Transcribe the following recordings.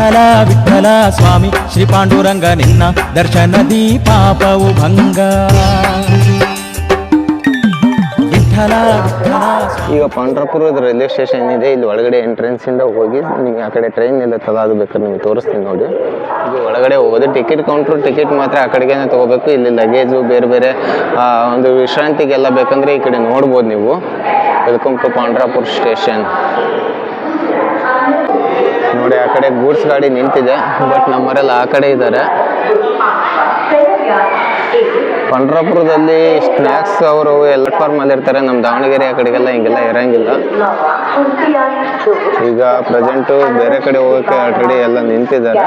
ವಿಠಲ ವಿಠಲ ಸ್ವಾಮಿ, ಶ್ರೀ ಪಾಂಡುರಂಗ ನಿನ್ನ ದರ್ಶನ ಪಾಪವು ಭಂಗ. ಈಗ ಪಾಂಡ್ರಪುರದ ರೈಲ್ವೆ ಸ್ಟೇಷನ್ ಇದೆ, ಇಲ್ಲಿ ಒಳಗಡೆ ಎಂಟ್ರೆನ್ಸ್ ಇಂದ ಹೋಗಿ ನಿಮ್ಗೆ ಆ ಕಡೆ ಟ್ರೈನ್ ಎಲ್ಲ ಅದು ಬೇಕಾದ್ರೆ ನಿಮ್ಗೆ ತೋರಿಸ್ತೀನಿ ನೋಡಿ. ಇದು ಒಳಗಡೆ ಹೋಗೋದು ಟಿಕೆಟ್ ಕೌಂಟ್ರು ಟಿಕೆಟ್ ಮಾತ್ರ ಆ ಕಡೆಗೇನೆ ತಗೋಬೇಕು. ಇಲ್ಲಿ ಲಗೇಜು ಬೇರೆ ಬೇರೆ ಒಂದು ವಿಶ್ರಾಂತಿಗೆಲ್ಲ ಬೇಕಂದ್ರೆ ಈ ಕಡೆ ನೋಡ್ಬೋದು ನೀವು. ವೆಲ್ಕಮ್ ಟು ಪಾಂಡ್ರಾಪುರ್ ಸ್ಟೇಷನ್ ನೋಡಿ, ಆ ಕಡೆ ಗೂಡ್ಸ್ ಗಾಡಿ ನಿಂತಿದೆ ಬಟ್ ನಮ್ಮವರೆಲ್ಲ ಆ ಕಡೆ ಇದ್ದಾರೆ. ಪಂಡ್ರಾಪುರದಲ್ಲಿ ಸ್ನ್ಯಾಕ್ಸ್ ಅವರು ಎಲ್ಲ ಫಾರ್ಮ್ ಅಲ್ಲಿ ಇರ್ತಾರೆ ನಮ್ಮ ದಾವಣಗೆರೆ ಆ ಕಡೆಗೆಲ್ಲ ಹಿಂಗೆಲ್ಲ ಇರಂಗಿಲ್ಲ. ಈಗ ಪ್ರೆಸೆಂಟು ಬೇರೆ ಕಡೆ ಹೋಗೋಕೆ ಆಲ್ರೆಡಿ ಎಲ್ಲ ನಿಂತಿದ್ದಾರೆ.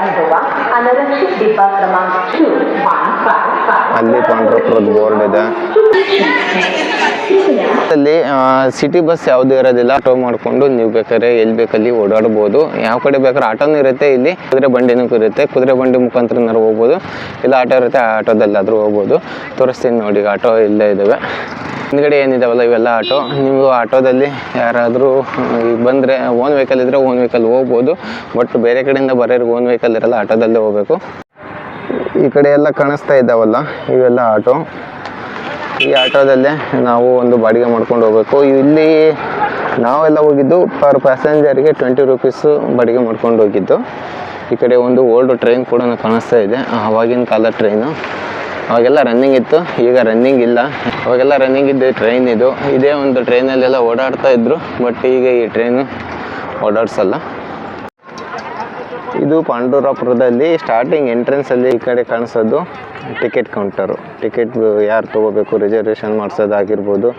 ಅಲ್ಲಿ ಪಾಂಡ್ರಪುರದ ಬೋರ್ಡ್ ಇದೆ. ಅಲ್ಲಿ ಸಿಟಿ ಬಸ್ ಯಾವುದು ಇರೋದಿಲ್ಲ ಆಟೋ ಮಾಡ್ಕೊಂಡು ನೀವು ಬೇಕಾದ್ರೆ ಎಲ್ಲಿ ಬೇಕಲ್ಲಿ ಓಡಾಡ್ಬೋದು. ಯಾವ ಕಡೆ ಬೇಕಾದ್ರೆ ಆಟೋನೂ ಇರುತ್ತೆ ಇಲ್ಲಿ, ಕುದುರೆ ಬಂಡಿನೂ ಇರುತ್ತೆ. ಕುದುರೆ ಬಂಡಿ ಮುಖಾಂತರನಾರು ಹೋಗ್ಬೋದು. ಇಲ್ಲ ಆಟೋ ಇರುತ್ತೆ ಆಟೋದಲ್ಲಾದರೂ ಹೋಗ್ಬೋದು. ತೋರಿಸ್ತೀನಿ ನೋಡಿ ಆಟೋ ಇಲ್ಲೇ ಇದ್ದಾವೆ. ಹಿಂದ್ಗಡೆ ಏನಿದಾವಲ್ಲ ಇವೆಲ್ಲ ಆಟೋ. ನೀವು ಆಟೋದಲ್ಲಿ ಯಾರಾದರೂ ಬಂದರೆ ಓನ್ ವೆಹಿಕಲ್ ಇದ್ದರೆ ಓನ್ ವೆಹಿಕಲ್ ಹೋಗ್ಬೋದು. ಬಟ್ ಬೇರೆ ಕಡೆಯಿಂದ ಬರೋರಿಗೆ ಓನ್ ವೆಹಿಕಲ್ ಇರಲ್ಲ, ಆಟೋದಲ್ಲೇ ಹೋಗ್ಬೇಕು. ಈ ಕಡೆ ಎಲ್ಲ ಕಾಣಿಸ್ತಾ ಇದ್ದಾವಲ್ಲ, ಇವೆಲ್ಲ ಆಟೋ. ಈ ಆಟೋದಲ್ಲೇ ನಾವು ಒಂದು ಬಾಡಿಗೆ ಮಾಡ್ಕೊಂಡು ಹೋಗ್ಬೇಕು. ಇಲ್ಲಿ ನಾವೆಲ್ಲ ಹೋಗಿದ್ದು ಪರ್ ಪ್ಯಾಸೆಂಜರ್ಗೆ ಟ್ವೆಂಟಿ ರುಪೀಸು ಬಾಡಿಗೆ ಮಾಡ್ಕೊಂಡು ಹೋಗಿದ್ದು. ಈ ಕಡೆ ಒಂದು ಓಲ್ಡ್ ಟ್ರೈನ್ ಕೂಡ ಕಾಣಿಸ್ತಾ ಇದೆ. ಆವಾಗಿನ ಕಾಲ ಟ್ರೈನು ಅವಾಗೆಲ್ಲ ರನ್ನಿಂಗ್ ಇತ್ತು, ಈಗ ರನ್ನಿಂಗ್ ಇಲ್ಲ. ಅವಾಗೆಲ್ಲ ರನ್ನಿಂಗ್ ಇದ್ದ ಟ್ರೈನ್ ಇದು. ಇದೇ ಒಂದು ಟ್ರೈನಲ್ಲೆಲ್ಲ ಓಡಾಡ್ತಾ ಇದ್ರು ಬಟ್ ಈಗ ಈ ಟ್ರೈನು ಓಡಾಡ್ಸಲ್ಲ. ಇದು ಪಾಂಡೂರಾಪುರದಲ್ಲಿ ಸ್ಟಾರ್ಟಿಂಗ್ ಎಂಟ್ರೆನ್ಸ್ ಅಲ್ಲಿ ಈ ಕಡೆ ಕಾಣಿಸೋದು ಟಿಕೆಟ್ ಕೌಂಟರು ಟಿಕೆಟ್ ಯಾರು ತೊಗೋಬೇಕು ರಿಸರ್ವೇಷನ್ ಮಾಡಿಸೋದಾಗಿರ್ಬೋದು.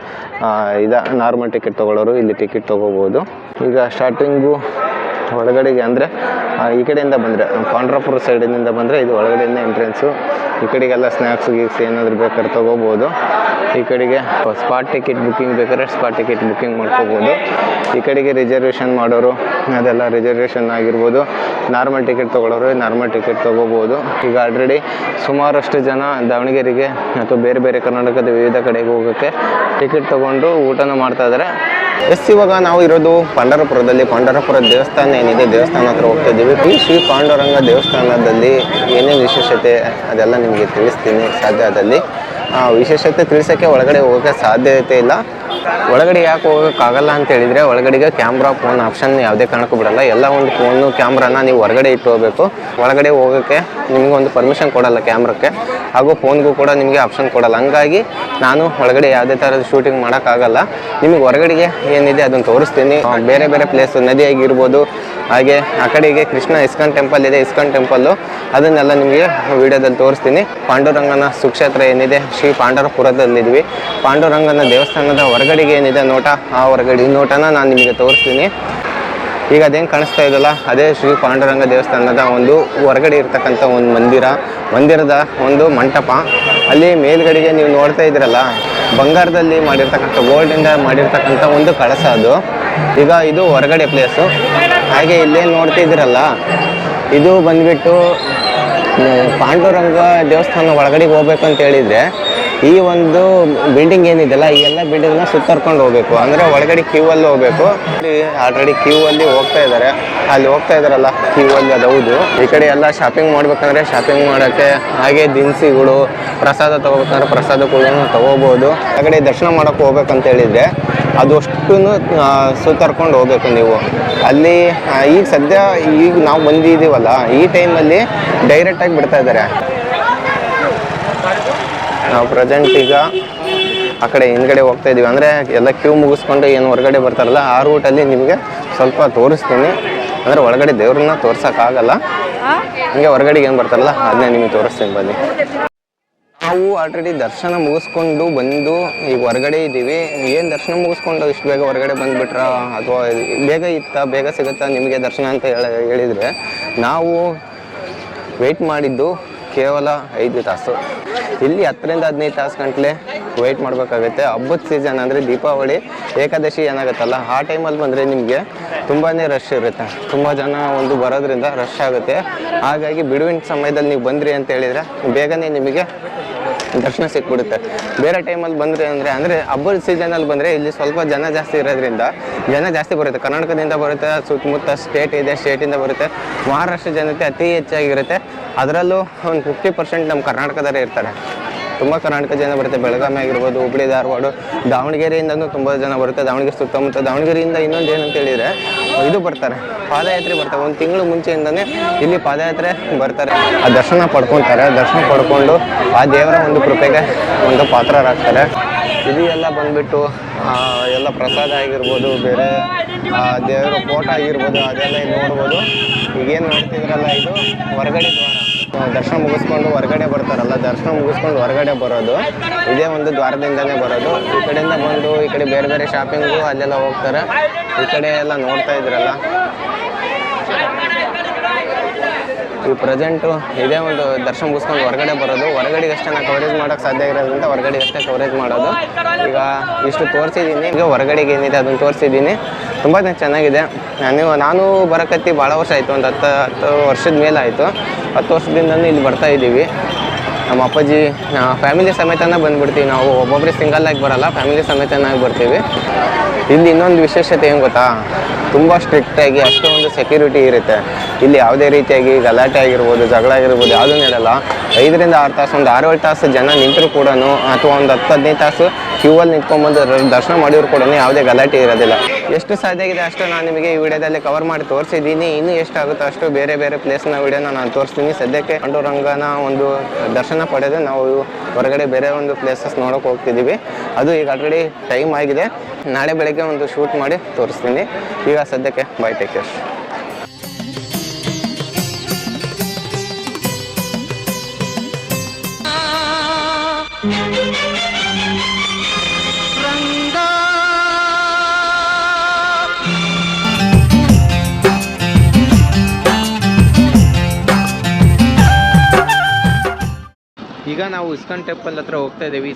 ಇದ ನಾರ್ಮಲ್ ಟಿಕೆಟ್ ತೊಗೊಳ್ಳೋರು ಇಲ್ಲಿ ಟಿಕೆಟ್ ತೊಗೋಬೋದು. ಈಗ ಸ್ಟಾರ್ಟಿಂಗು ಒಳಗಡೆಗೆ ಅಂದರೆ ಈ ಕಡೆಯಿಂದ ಬಂದರೆ ಪಾಂಡ್ರಾಪುರ ಸೈಡಿನಿಂದ ಬಂದರೆ ಇದು ಒಳಗಡೆಯಿಂದ ಎಂಟ್ರೆನ್ಸು ಈ ಕಡೆಗೆಲ್ಲ ಸ್ನ್ಯಾಕ್ಸ್ ಗೀಕ್ಸ್ ಏನಾದರೂ ಬೇಕಾದ್ರೆ ತೊಗೋಬೋದು. ಈ ಕಡೆಗೆ ಸ್ಪಾಟ್ ಟಿಕೆಟ್ ಬುಕ್ಕಿಂಗ್ ಬೇಕಾದ್ರೆ ಸ್ಪಾಟ್ ಟಿಕೆಟ್ ಬುಕ್ಕಿಂಗ್ ಮಾಡ್ಕೋಬೋದು. ಈ ಕಡೆಗೆ ರಿಸರ್ವೇಷನ್ ಮಾಡೋರು, ಅದೆಲ್ಲ ರಿಸರ್ವೇಷನ್ ಆಗಿರ್ಬೋದು. ನಾರ್ಮಲ್ ಟಿಕೆಟ್ ತೊಗೊಳೋರು ನಾರ್ಮಲ್ ಟಿಕೆಟ್ ತೊಗೋಬೋದು. ಈಗ ಆಲ್ರೆಡಿ ಸುಮಾರಷ್ಟು ಜನ ದಾವಣಗೆರೆಗೆ ಅಥವಾ ಬೇರೆ ಬೇರೆ ಕರ್ನಾಟಕದ ವಿವಿಧ ಕಡೆಗೆ ಹೋಗೋಕ್ಕೆ ಟಿಕೆಟ್ ತೊಗೊಂಡು ಊಟನ ಮಾಡ್ತಾ ಇದ್ದಾರೆ ಎಸ್ ಇವಾಗ ನಾವು ಇರೋದು ಪಂಡರಪುರದಲ್ಲಿ. ಪಂಡರಪುರ ದೇವಸ್ಥಾನ ಏನಿದೆ, ದೇವಸ್ಥಾನ ಹತ್ರ ಹೋಗ್ತಾ ಇದ್ದೀವಿ. ಈ ಶ್ರೀ ಪಾಂಡುರಂಗ ದೇವಸ್ಥಾನದಲ್ಲಿ ಏನೇನು ವಿಶೇಷತೆ ಅದೆಲ್ಲ ನಿಮಗೆ ತಿಳಿಸ್ತೀನಿ ಸಾಧ್ಯದಲ್ಲಿ. ವಿಶೇಷತೆ ತಿಳಿಸೋಕ್ಕೆ ಒಳಗಡೆ ಹೋಗೋಕ್ಕೆ ಸಾಧ್ಯತೆ ಇಲ್ಲ. ಒಳಗಡೆ ಯಾಕೆ ಹೋಗೋಕ್ಕಾಗಲ್ಲ ಅಂತ ಹೇಳಿದರೆ ಒಳಗಡೆಗೆ ಕ್ಯಾಮ್ರಾ ಫೋನ್ ಆಪ್ಷನ್ ಯಾವುದೇ ಕಾರಣಕ್ಕೂ ಬಿಡಲ್ಲ. ಎಲ್ಲ ಒಂದು ಫೋನು, ಕ್ಯಾಮ್ರಾನ ನೀವು ಹೊರಗಡೆ ಇಟ್ಟು ಹೋಗಬೇಕು. ಒಳಗಡೆ ಹೋಗೋಕ್ಕೆ ಒಂದು ಪರ್ಮಿಷನ್ ಕೊಡಲ್ಲ ಕ್ಯಾಮ್ರಕ್ಕೆ. ಹಾಗೂ ಫೋನ್ಗೂ ಕೂಡ ನಿಮಗೆ ಆಪ್ಷನ್ ಕೊಡಲ್ಲ. ಹಂಗಾಗಿ ನಾನು ಒಳಗಡೆ ಯಾವುದೇ ಥರದ ಶೂಟಿಂಗ್ ಮಾಡೋಕ್ಕಾಗಲ್ಲ. ನಿಮಗೆ ಹೊರಗಡೆಗೆ ಏನಿದೆ ಅದನ್ನು ತೋರಿಸ್ತೀನಿ. ಬೇರೆ ಬೇರೆ ಪ್ಲೇಸ್ ನದಿ ಆಗಿರ್ಬೋದು ಹಾಗೆ ಆ ಕಡೆಗೆ ಕೃಷ್ಣ ಇಸ್ಕಾನ್ ಟೆಂಪಲ್ ಇದೆ, ಇಸ್ಕಾನ್ ಟೆಂಪಲ್ಲು ಅದನ್ನೆಲ್ಲ ನಿಮಗೆ ವಿಡಿಯೋದಲ್ಲಿ ತೋರಿಸ್ತೀನಿ. ಪಾಂಡುರಂಗನ ಸುಕ್ಷೇತ್ರ ಏನಿದೆ, ಶ್ರೀ ಪಾಂಡರಪುರದಲ್ಲಿದ್ವಿ ಪಾಂಡುರಂಗನ ದೇವಸ್ಥಾನದ ಹೊರಗಡೆಗೆ ಏನಿದೆ ನೋಟ, ಆ ಹೊರಗಡೆ ನೋಟನ ನಾನು ನಿಮಗೆ ತೋರಿಸ್ತೀನಿ. ಈಗ ಅದೇನು ಕಾಣಿಸ್ತಾ ಇದಲ್ಲ ಅದೇ ಶ್ರೀ ಪಾಂಡುರಂಗ ದೇವಸ್ಥಾನದ ಒಂದು ಹೊರಗಡೆ ಇರ್ತಕ್ಕಂಥ ಒಂದು ಮಂದಿರ. ಮಂದಿರದ ಒಂದು ಮಂಟಪ. ಅಲ್ಲಿ ಮೇಲ್ಗಡೆಗೆ ನೀವು ನೋಡ್ತಾ ಇದ್ರಲ್ಲ ಬಂಗಾರದಲ್ಲಿ ಮಾಡಿರ್ತಕ್ಕಂಥ ಗೋಲ್ಡಿಂದ ಮಾಡಿರ್ತಕ್ಕಂಥ ಒಂದು ಕಳಸ ಅದು. ಈಗ ಇದು ಹೊರಗಡೆ ಪ್ಲೇಸು ಹಾಗೆ ಇಲ್ಲೇನು ನೋಡ್ತಾ ಇದ್ದೀರಲ್ಲ ಇದು ಬಂದ್ಬಿಟ್ಟು ಪಾಂಡುರಂಗ ದೇವಸ್ಥಾನ ಒಳಗಡೆ ಹೋಗ್ಬೇಕಂತ ಹೇಳಿದರೆ ಈ ಒಂದು ಬಿಲ್ಡಿಂಗ್ ಏನಿದೆಯಲ್ಲ ಈ ಎಲ್ಲ ಬಿಲ್ಡಿಂಗ್ನ ಸುತ್ತರ್ಕೊಂಡು ಹೋಗ್ಬೇಕು. ಅಂದರೆ ಒಳಗಡೆ ಕ್ಯೂ ಅಲ್ಲಿ ಹೋಗ್ಬೇಕು. ಆಲ್ರೆಡಿ ಕ್ಯೂ ಅಲ್ಲಿ ಹೋಗ್ತಾ ಇದ್ದಾರೆ ಅಲ್ಲಿ ಹೋಗ್ತಾ ಇದಾರಲ್ಲ ಕ್ಯೂ ಅಲ್ಲಿ ಅದು ಹೌದು. ಈ ಕಡೆ ಎಲ್ಲ ಶಾಪಿಂಗ್ ಮಾಡ್ಬೇಕಂದ್ರೆ ಶಾಪಿಂಗ್ ಮಾಡೋಕ್ಕೆ ಹಾಗೆ ದಿನಸಿಗಳು ಪ್ರಸಾದ ತಗೋಬೇಕಂದ್ರೆ ಪ್ರಸಾದ ಕೂಡ ತಗೋಬಹುದು ಕಡೆ ದರ್ಶನ ಮಾಡೋಕೆ ಹೋಗ್ಬೇಕಂತ ಹೇಳಿದರೆ ಅದಷ್ಟು ಸುತ್ತರ್ಕೊಂಡು ಹೋಗ್ಬೇಕು ನೀವು. ಅಲ್ಲಿ ಈಗ ಸದ್ಯ ಈಗ ನಾವು ಬಂದಿದ್ದೀವಲ್ಲ, ಈ ಟೈಮಲ್ಲಿ ಡೈರೆಕ್ಟಾಗಿ ಬಿಡ್ತಾ ಇದ್ದಾರೆ ನಾವು ಪ್ರೆಸೆಂಟ್ ಈಗ ಆ ಕಡೆ ಹಿಂದ್ಗಡೆ ಹೋಗ್ತಾ ಇದೀವಿ. ಅಂದರೆ ಎಲ್ಲ ಕ್ಯೂ ಮುಗಿಸ್ಕೊಂಡು ಏನು ಹೊರಗಡೆ ಬರ್ತಾರಲ್ಲ, ಆ ರೂಟಲ್ಲಿ ನಿಮಗೆ ಸ್ವಲ್ಪ ತೋರಿಸ್ತೀನಿ. ಅಂದರೆ ಒಳಗಡೆ ದೇವ್ರನ್ನ ತೋರ್ಸೋಕ್ಕಾಗಲ್ಲ ಹಂಗೆ ಹೊರಗಡೆಗೆ ಏನು ಬರ್ತಾರಲ್ಲ ಅದನ್ನೇ ನಿಮಗೆ ತೋರಿಸ್ತೀನಿ ಬನ್ನಿ. ನಾವು ಆಲ್ರೆಡಿ ದರ್ಶನ ಮುಗಿಸ್ಕೊಂಡು ಬಂದು ಈಗ ಹೊರಗಡೆ ಇದ್ದೀವಿ ಏನು ದರ್ಶನ ಮುಗಿಸ್ಕೊಂಡು ಇಷ್ಟು ಬೇಗ ಹೊರಗಡೆ ಬಂದುಬಿಟ್ರ? ಅಥವಾ ಬೇಗ ಇತ್ತಾ? ಬೇಗ ಸಿಗುತ್ತಾ? ನಿಮಗೆ ದರ್ಶನ ಅಂತ ಹೇಳಿದರೆ, ನಾವು ವೆಯ್ಟ್ ಮಾಡಿದ್ದು ಕೇವಲ ಐದು ತಾಸು. ಇಲ್ಲಿ ಹತ್ತರಿಂದ ಹದಿನೈದು ತಾಸು ಗಂಟಲೆ ವೆಯ್ಟ್ ಮಾಡಬೇಕಾಗುತ್ತೆ. ಹಬ್ಬದ ಸೀಸನ್ ಅಂದರೆ ದೀಪಾವಳಿ, ಏಕಾದಶಿ ಏನಾಗುತ್ತಲ್ಲ, ಆ ಟೈಮಲ್ಲಿ ಬಂದರೆ ನಿಮಗೆ ತುಂಬಾ ರಶ್ ಇರುತ್ತೆ. ತುಂಬ ಜನ ಒಂದು ಬರೋದ್ರಿಂದ ರಶ್ ಆಗುತ್ತೆ. ಹಾಗಾಗಿ ಬಿಡುವಿನ ಸಮಯದಲ್ಲಿ ನೀವು ಬಂದ್ರಿ ಅಂತ ಹೇಳಿದರೆ ಬೇಗನೆ ನಿಮಗೆ ದರ್ಶನ ಸಿಕ್ಬಿಡುತ್ತೆ. ಬೇರೆ ಟೈಮಲ್ಲಿ ಬಂದರೆ ಅಂದರೆ ಅಂದರೆ ಹಬ್ಬದ ಸೀಸನಲ್ಲಿ ಬಂದರೆ ಇಲ್ಲಿ ಸ್ವಲ್ಪ ಜನ ಜಾಸ್ತಿ ಇರೋದ್ರಿಂದ, ಜನ ಜಾಸ್ತಿ ಬರುತ್ತೆ. ಕರ್ನಾಟಕದಿಂದ ಬರುತ್ತೆ, ಸುತ್ತಮುತ್ತ ಸ್ಟೇಟ್ ಇದೆ ಸ್ಟೇಟಿಂದ ಬರುತ್ತೆ. ಮಹಾರಾಷ್ಟ್ರ ಜನತೆ ಅತಿ ಹೆಚ್ಚಾಗಿರುತ್ತೆ. ಅದರಲ್ಲೂ ಒಂದು ಫಿಫ್ಟಿ ಪರ್ಸೆಂಟ್ ನಮ್ಮ ಕರ್ನಾಟಕದವರೇ ಇರ್ತಾರೆ. ತುಂಬ ಕರ್ನಾಟಕ ಜನ ಬರುತ್ತೆ. ಬೆಳಗಾವಿ ಆಗಿರ್ಬೋದು, ಹುಬ್ಳಿ, ಧಾರವಾಡ, ದಾವಣಗೆರೆಯಿಂದನೂ ತುಂಬ ಜನ ಬರುತ್ತೆ. ದಾವಣಗೆರೆ ಸುತ್ತಮುತ್ತ ದಾವಣಗೆರೆಯಿಂದ ಇನ್ನೊಂದು ಏನಂತ ಹೇಳಿದರೆ ಇದು ಬರ್ತಾರೆ. ಪಾದಯಾತ್ರೆ ಬರ್ತಾರೆ. ಒಂದು ತಿಂಗಳು ಮುಂಚೆಯಿಂದನೇ ಇಲ್ಲಿ ಪಾದಯಾತ್ರೆ ಬರ್ತಾರೆ. ಆ ದರ್ಶನ ಪಡ್ಕೊತಾರೆ. ದರ್ಶನ ಪಡ್ಕೊಂಡು ಆ ದೇವರ ಒಂದು ಕೃಪೆಗೆ ಒಂದು ಪಾತ್ರರಾಗ್ತಾರೆ. ಇದು ಎಲ್ಲ ಬಂದ್ಬಿಟ್ಟು ಎಲ್ಲ ಪ್ರಸಾದ ಆಗಿರ್ಬೋದು, ಬೇರೆ ದೇವರ ಫೋಟೋ ಆಗಿರ್ಬೋದು, ಅದೆಲ್ಲ ನೋಡ್ಬೋದು. ಈಗೇನು ನೋಡ್ತಿದ್ರಲ್ಲ ಇದು? ಹೊರಗಡೆ ದ್ವಾರ. ದರ್ಶನ ಮುಗಿಸ್ಕೊಂಡು ಹೊರಗಡೆ ಬರ್ತಾರಲ್ಲ, ದರ್ಶನ ಮುಗಿಸ್ಕೊಂಡು ಹೊರಗಡೆ ಬರೋದು, ಇದೇ ಒಂದು ದ್ವಾರದಿಂದನೇ ಬರೋದು. ಈ ಕಡೆಯಿಂದ ಬಂದು, ಈ ಕಡೆ ಬೇರೆ ಬೇರೆ ಶಾಪಿಂಗು ಅಲ್ಲೆಲ್ಲ ಹೋಗ್ತಾರೆ. ಈ ಕಡೆ ಎಲ್ಲ ನೋಡ್ತಾ ಇದ್ರಲ್ಲ. ಈ ಪ್ರೆಸೆಂಟು ಇದೇ ಒಂದು ದರ್ಶನ ಮುಗಿಸ್ಕೊಂಡು ಹೊರಗಡೆ ಬರೋದು. ಹೊರಗಡೆಗೆ ಅಷ್ಟೇ ನಾನು ಕವರೇಜ್ ಮಾಡೋಕ್ಕೆ ಸಾಧ್ಯ ಇರೋದ್ರಿಂದ ಹೊರಗಡೆ ಅಷ್ಟೇ ಕವರೇಜ್ ಮಾಡೋದು. ಈಗ ಇಷ್ಟು ತೋರಿಸಿದ್ದೀನಿ. ಈಗ ಹೊರಗಡೆಗೆ ಏನಿದೆ ಅದನ್ನು ತೋರಿಸಿದ್ದೀನಿ. ತುಂಬ ಚೆನ್ನಾಗಿದೆ. ನಾನು ನಾನು ಬರಕತ್ತಿ ಭಾಳ ವರ್ಷ ಆಯಿತು, ಒಂದು ಹತ್ತು ಹತ್ತು ವರ್ಷದ ಮೇಲೆ ಆಯಿತು ಹತ್ತು ವರ್ಷದಿಂದಲೂ ಇಲ್ಲಿ ಬರ್ತಾ ಇದ್ದೀವಿ ನಮ್ಮ ಅಪ್ಪಾಜಿ ಫ್ಯಾಮಿಲಿ ಸಮೇತನೇ ಬಂದ್ಬಿಡ್ತೀವಿ ನಾವು. ಒಬ್ಬೊಬ್ಬರೇ ಸಿಂಗಲ್ ಆಗಿ ಬರಲ್ಲ ಫ್ಯಾಮಿಲಿ ಸಮೇತನಾಗಿ ಬರ್ತೀವಿ. ಇಲ್ಲಿ ಇನ್ನೊಂದು ವಿಶೇಷತೆ ಏನು ಗೊತ್ತಾ? ತುಂಬ ಸ್ಟ್ರಿಕ್ಟಾಗಿ ಅಷ್ಟೊಂದು ಸೆಕ್ಯೂರಿಟಿ ಇರುತ್ತೆ. ಇಲ್ಲಿ ಯಾವುದೇ ರೀತಿಯಾಗಿ ಗಲಾಟೆ ಆಗಿರ್ಬೋದು, ಜಗಳ ಆಗಿರ್ಬೋದು, ಯಾವುದೂ ನಡೆಯಲ್ಲ. ಐದರಿಂದ ಆರು ತಾಸು, ಒಂದು ಆರು ಏಳು ತಾಸು ಜನ ನಿಂತರೂ ಕೂಡ ಅಥವಾ ಒಂದು ಹತ್ತು ಹದಿನೈದು ತಾಸು ಕ್ಯೂವಲ್ಲಿ ನಿಂತ್ಕೊಂಡ್ಬಂದು ದರ್ಶನ ಮಾಡಿದ್ರು ಕೂಡ ಯಾವುದೇ ಗಲಾಟೆ ಇರೋದಿಲ್ಲ. ಎಷ್ಟು ಸಾಧ್ಯ ಆಗಿದೆ ಅಷ್ಟು ನಾನು ನಿಮಗೆ ಈ ವಿಡಿಯೋದಲ್ಲಿ ಕವರ್ ಮಾಡಿ ತೋರಿಸಿದ್ದೀನಿ. ಇನ್ನೂ ಎಷ್ಟಾಗುತ್ತೋ ಅಷ್ಟು ಬೇರೆ ಬೇರೆ ಪ್ಲೇಸ್ನ ವಿಡಿಯೋನ ನಾನು ತೋರಿಸ್ತೀನಿ. ಸದ್ಯಕ್ಕೆ ಪಾಂಡುರಂಗನ ಒಂದು ದರ್ಶನ ಪಡೆದು ನಾವು ಹೊರಗಡೆ ಬೇರೆ ಒಂದು ಪ್ಲೇಸಸ್ ನೋಡೋಕೆ ಹೋಗ್ತಿದ್ದೀವಿ. ಅದು ಈಗ ಆಲ್ರೆಡಿ ಟೈಮ್ ಆಗಿದೆ. ನಾಳೆ ಬೆಳಗ್ಗೆ ಒಂದು ಶೂಟ್ ಮಾಡಿ ತೋರಿಸ್ತೀನಿ. ಈಗ ಸದ್ಯಕ್ಕೆ ಬೈ ಟೇಕ್ ಕೇರ್ ಈಗ ನಾವು ಇಸ್ಕಾನ್ ಟೆಂಪಲ್ ಹತ್ರ ಹೋಗ್ತಾ ಇದ್ದೀವಿ.